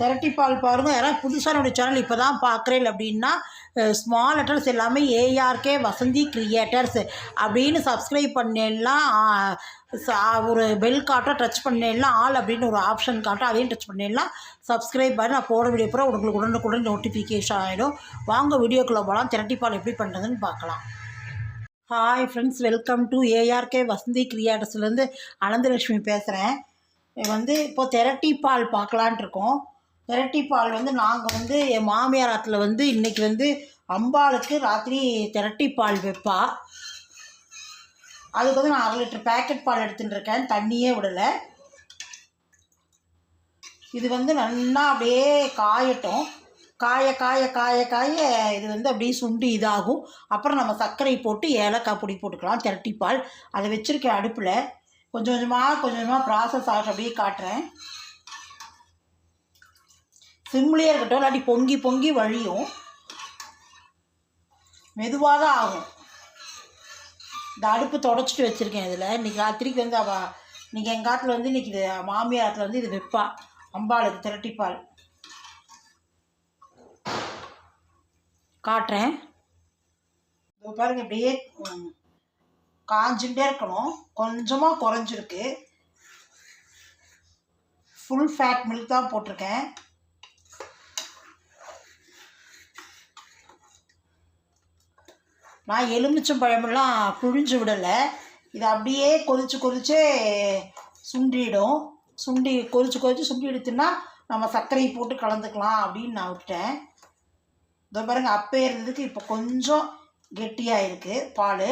திரட்டிப்பால் பாருங்கள் யாராவது புதுசாக என்னுடைய சேனல் இப்போ தான் பார்க்குறேன் அப்படின்னா ஸ்மால் லெட்டர்ஸ் எல்லாமே A R K Vasanthi creators அப்படின்னு சப்ஸ்கிரைப் பண்ணலாம் ஒரு பெல் காட்டும் டச் பண்ணிடலாம் ஆல் அப்படின்னு ஒரு ஆப்ஷன் காட்டும் அதையும் டச் பண்ணிடலாம் சப்ஸ்கிரைப் பண்ணி நான் போட வீடியோ பூரா உங்களுக்கு உடனுக்குடன் நோட்டிஃபிகேஷன் ஆகிடும் வாங்க வீடியோக்குள்ளே போகலாம் திரட்டிப்பால் எப்படி பண்ணுறதுன்னு பார்க்கலாம். Hi friends welcome to ARK Vasanthi கிரியேட்டர்ஸ்லேருந்து Ananthalakshmi பேசுகிறேன் வந்து இப்போது திரட்டிப்பால் பால் இருக்கோம். திரட்டிப்பால் வந்து நாங்கள் வந்து என் மாமியார் ஆற்றுல வந்து இன்றைக்கி வந்து அம்பாளுக்கு ராத்திரி திரட்டிப்பால் வைப்பா. அதுக்கு வந்து நான் அரை லிட்டர் பேக்கெட் பால் எடுத்துகிட்டு இருக்கேன். தண்ணியே விடலை. இது வந்து நல்லா அப்படியே காயட்டும். காய காய காய காய இது வந்து அப்படியே சுண்டி இதாகும். அப்புறம் நம்ம சர்க்கரை போட்டு ஏலக்காய் பொடி போட்டுக்கலாம். திரட்டிப்பால் அதை வச்சுருக்கேன் அடுப்பில் கொஞ்சம் கொஞ்சமாக கொஞ்சம் கொஞ்சமாக ப்ராசஸ் ஆகிட்டு அப்படியே காட்டுறேன். சிம்லேயே இருக்கட்டும் இல்லாட்டி பொங்கி பொங்கி வழியும். மெதுவாக தான் ஆகும். இந்த அடுப்பு தொடச்சிட்டு வச்சுருக்கேன் இதில். இன்றைக்கி ராத்திரிக்கு வந்து அவள் இன்றைக்கி எங்கள் காட்டில் வந்து இன்றைக்கி இது மாமியார் வந்து இது வைப்பா. அம்பாளுக்கு திரட்டிப்பால் காட்டுறேன். இப்போ பாருங்கள் இப்படியே காஞ்சுட்டே இருக்கணும். கொஞ்சமாக குறைஞ்சிருக்கு. ஃபுல் ஃபேட் மில்க் தான் போட்டிருக்கேன். நான் எலுமிச்சம் பழமெல்லாம் புழிஞ்சு விடலை. இது அப்படியே கொதிச்சு கொதிச்சு சுண்டிடும். சுண்டி கொதிச்சு கொதிச்சு சுண்டி எடுத்துன்னா நம்ம சர்க்கரையை போட்டு கலந்துக்கலாம் அப்படின்னு நான் விட்டேன் இதோ பாருங்க அப்போ இருந்ததுக்கு இப்போ கொஞ்சம் கெட்டியாக இருக்குது பால்.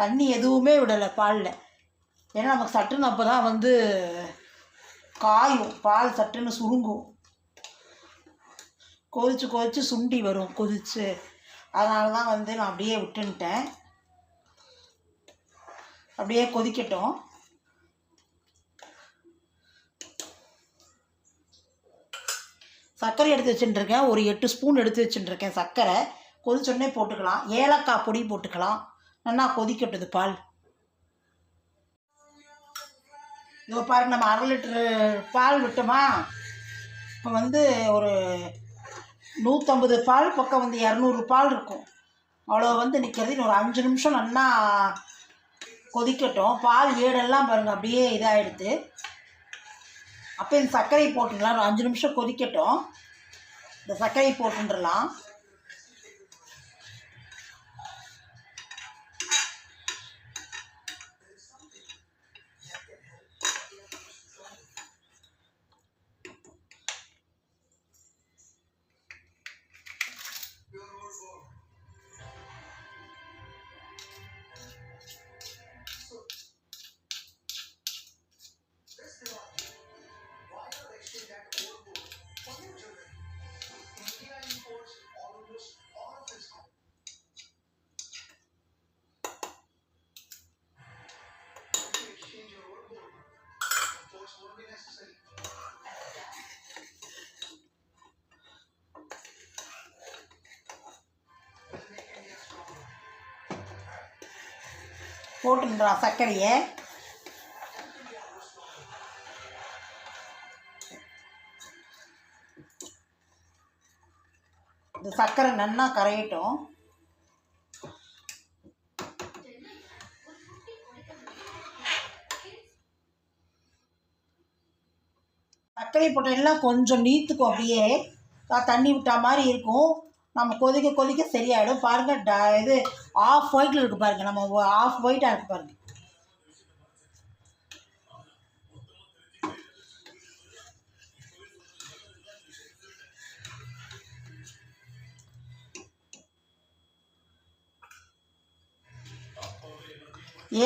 தண்ணி எதுவுமே விடலை பாலில். ஏன்னா நமக்கு சட்டுன்னு அப்போ தான் வந்து காயும். பால் சட்டுன்னு சுருங்கும். கொதிச்சு கொதிச்சு சுண்டி வரும் கொதிச்சு. அதனால தான் வந்து நான் அப்படியே விட்டுன்ட்டேன். அப்படியே கொதிக்கட்டும். சர்க்கரை எடுத்து வச்சுட்டுருக்கேன். ஒரு எட்டு ஸ்பூன் எடுத்து வச்சுட்டுருக்கேன் சர்க்கரை. கொதிச்சோடனே போட்டுக்கலாம். ஏலக்காய் பொடி போட்டுக்கலாம். நல்லா கொதிக்கட்டுது பால். இதோ பாருங்க நம்ம அரை லிட்டரு பால் விட்டோமா? இப்போ வந்து ஒரு நூற்றம்பது பால் பக்கம் வந்து இரநூறு பால் இருக்கும். அவ்வளோ வந்து நிற்கிறது இன்னும் ஒரு அஞ்சு நிமிஷம் நல்லா கொதிக்கட்டும். பால் ஏடெல்லாம் பாருங்கள் அப்படியே இதாகிடுது அப்போ இந்த சர்க்கரை போட்டுடலாம். ஒரு அஞ்சு நிமிஷம் கொதிக்கட்டும். இந்த சர்க்கரை போட்டுன்றலாம் போட்டுன்றலாம் சர்க்கரையை. இந்த சர்க்கரை நன்னா கரையட்டும். தக்காளி போட்ட கொஞ்சம் நீத்துக்கும் அப்படியே. தண்ணி விட்டா மாதிரி இருக்கும். நம்ம கொதிக்க கொதிக்க சரியாயிடும். பாருங்கள் ட இது ஆஃப் ஒயிட்டில் இருக்குது பாருங்க. நம்ம ஆஃப் ஒயிட்டாக இருக்குது பாருங்க.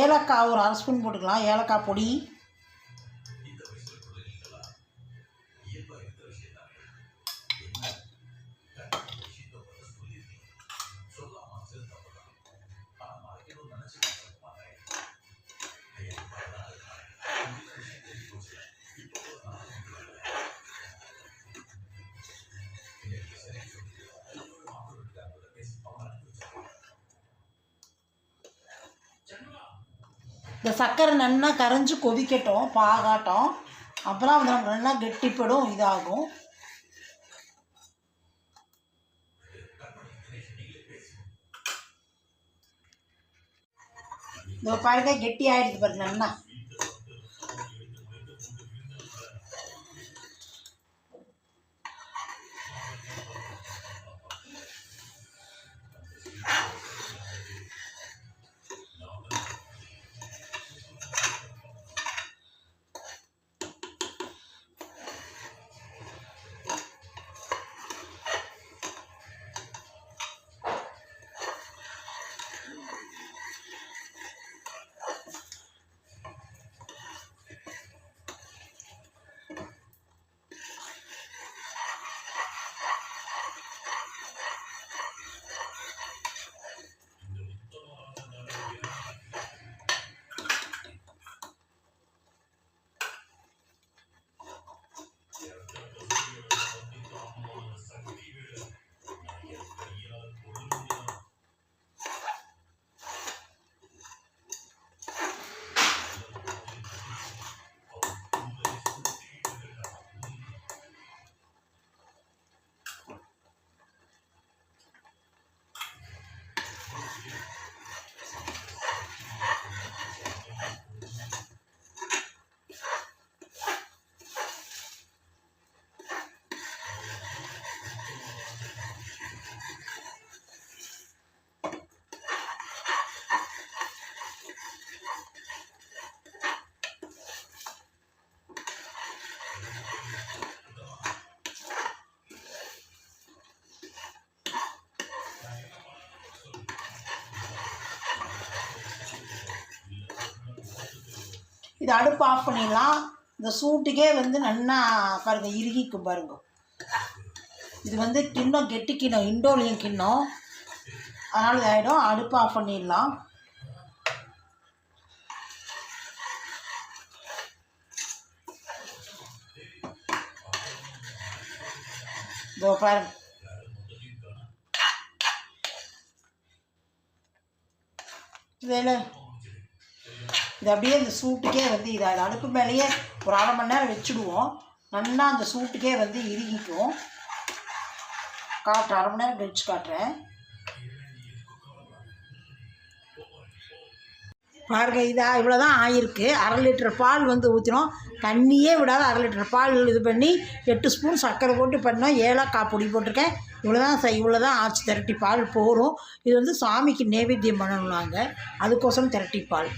ஏலக்காய் ஒரு அரை ஸ்பூன் போட்டுக்கலாம். ஏலக்காய் பொடி. இந்த சர்க்கரை நன்னா கரைஞ்சி கொதிக்கட்டும் பாகாட்டம். அப்புறம் வந்து நமக்கு நல்லா கெட்டிப்படும் இதாகும். இந்த பாருங்க கெட்டி ஆயிடுது பாருங்க நல்லா இது அடுப்பு ஆஃப் பண்ணிடலாம். இந்த சூட்டுக்கே வந்து நல்லா பாருங்க இறுகிக்கும் பாருங்க. இது வந்து கிண்ணம் கெட்டி கிண்ணம் இண்டோலியம் கிண்ணம். அதனால் இதாகிடும் அடுப்பு ஆஃப் பண்ணிடலாம். இதோ பாருங்க. இதில் இது அப்படியே இந்த சூட்டுக்கே வந்து இதாக அடுப்பு மேலேயே ஒரு அரை மணி நேரம் வச்சுடுவோம். நல்லா அந்த சூட்டுக்கே வந்து இறுகிக்கும். காட்டுறேன் அரை மணி நேரம் கழிச்சு காட்டுறேன். பாருங்க இதாக இவ்வளோ தான் ஆயிருக்கு. அரை லிட்டர் பால் வந்து ஊற்றினோம் தண்ணியே விடாத அரை லிட்டர் பால் இது பண்ணி எட்டு ஸ்பூன் சர்க்கரை போட்டு பண்ணோம். ஏலக்காய் பொடி போட்டிருக்கேன். இவ்வளோ தான் இவ்வளோ தான் ஆச்சு. திரட்டி பால் போகிறோம் இது வந்து சாமிக்கு நைவேத்தியம் பண்ணணும் நாங்கள் அதுக்கோசரம் திரட்டி பால்.